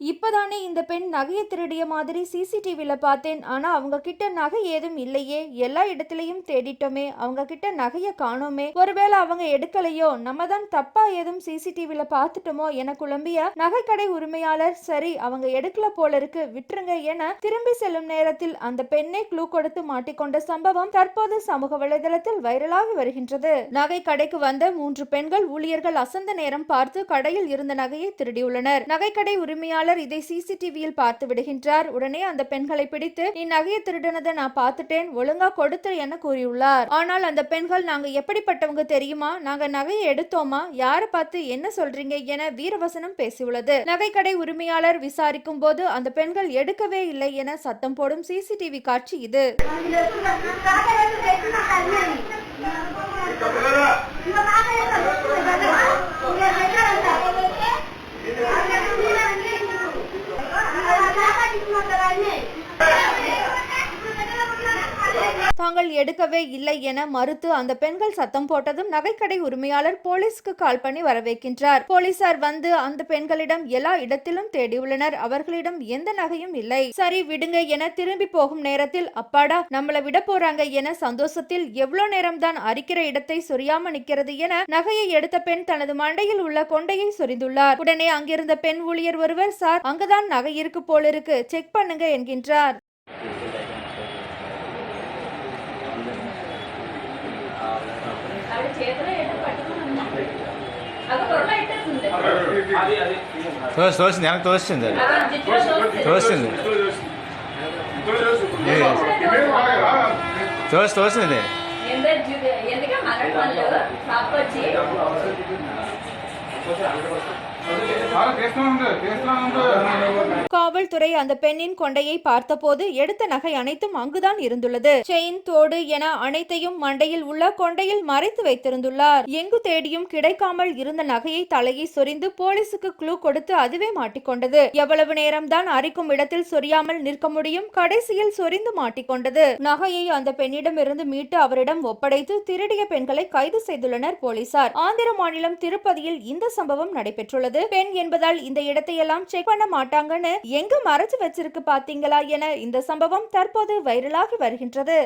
இப்பதானே இந்த பெண் நகையை திருடிய மாதிரி சிசிடிவியில் பார்த்தேன். ஆனா அவங்க கிட்ட நகை ஏதும் இல்லையே. எல்லா இடத்துலயும் தேடிட்டோமே. அவங்க கிட்ட நகைய காணோமே. ஒருவேளை அவங்க எடுக்கலையோ? நம்ம தான் தப்பா ஏதும் சிசிடிவியில் பார்த்துட்டோமோ? என குழம்பிய நகைக்கடை உரிமையாளர் சரி அவங்க எடுக்கல போல இருக்கு விட்டுருங்க என திரும்பி செல்லும் நேரத்தில் அந்த பெண்ணை க்ளூ கொடுத்து மாட்டிக்கொண்ட சம்பவம் தற்போது சமூக வலைதளத்தில் வைரலாகி வருகின்றது. நகை கடைக்கு வந்த மூன்று பெண்கள் ஊழியர்கள் அசந்த நேரம் பார்த்து கடையில் இருந்த நகையை திருடியுள்ளனர். நகைக்கடை உரிமையாளர் இதை சிசிடிவியில் பார்த்து விடுகின்றார். உடனே அந்த பெண்களை பிடித்து நீ நகையை திருடினதை நான் பார்த்துட்டேன் ஒழுங்கா கொடுத்து என கூறியுள்ளார்? ஆனால் அந்த பெண்கள் நாங்க எப்படிப்பட்டவங்க தெரியுமா? நாங்க நகையை எடுத்தோமா? யாரை பார்த்து என்ன சொல்றீங்க? என வீரவசனம் பேசியுள்ளது. நகைக்கடை உரிமையாளர் விசாரிக்கும் போது அந்த பெண்கள் எடுக்கவே இல்லை என சத்தம் போடும் சிசிடிவி காட்சி இது. தாங்கள் எடுக்கவே இல்லை என மறுத்து அந்த பெண்கள் சத்தம் போட்டதும் நகைக்கடை உரிமையாளர் போலீஸ்க்கு கால் பண்ணி வரவேற்கின்றார். போலீசார் வந்து அந்த பெண்களிடம் எல்லா இடத்திலும் தேடியுள்ளனர். அவர்களிடம் எந்த நகையும் இல்லை. சரி விடுங்க என திரும்பி போகும் நேரத்தில் அப்பாடா நம்மள விட போறாங்க என சந்தோஷத்தில் எவ்வளவு நேரம் தான் அரிக்கிற இடத்தை சொரியாம நிக்கிறது என நகையை எடுத்த பெண் தனது மண்டையில் உள்ள கொண்டையை சொரிந்துள்ளார். உடனே அங்கிருந்த பெண் ஊழியர் ஒருவர் சார் அங்கதான் நகை இருக்கு போலிருக்கு செக் பண்ணுங்க என்கின்றார். తోసి తోసింది వెనక్కి తోసింది అది తోసింది తోసి తోసింది ఎందుకంటే காவல்துறை அந்த பெண்ணின் கொண்டையை பார்த்தபோது எடுத்த நகை அனைத்தும் அங்குதான் இருந்துள்ளது. செயின் தோடு என அனைத்தையும் மண்டையில் உள்ள கொண்டையில் மறைத்து வைத்திருந்துள்ளார். எங்கு தேடியும் கிடைக்காமல் இருந்த நகையை தலையை சொரிந்து போலீசுக்கு க்ளூ கொடுத்து அதுவே மாட்டிக்கொண்டது. எவ்வளவு நேரம்தான் அரிக்கும் இடத்தில் சொரியாமல் நிற்க முடியும் கடைசியில் சொரிந்து மாட்டிக்கொண்டது. நகையை அந்த பெண்ணிடம் இருந்து மீட்டு அவரிடம் ஒப்படைத்து திருடிய பெண்களை கைது செய்துள்ளனர் போலீசார். ஆந்திர மாநிலம் திருப்பதியில் இந்த சம்பவம் நடைபெற்றுள்ளது. பெண் என்பதால் இந்த இடத்தையெல்லாம் செக் பண்ண மாட்டாங்கன்னு எங்க மறைச்சு வச்சிருக்கு பாத்தீங்களா என இந்த சம்பவம் தற்போது வைரலாகி வருகின்றது.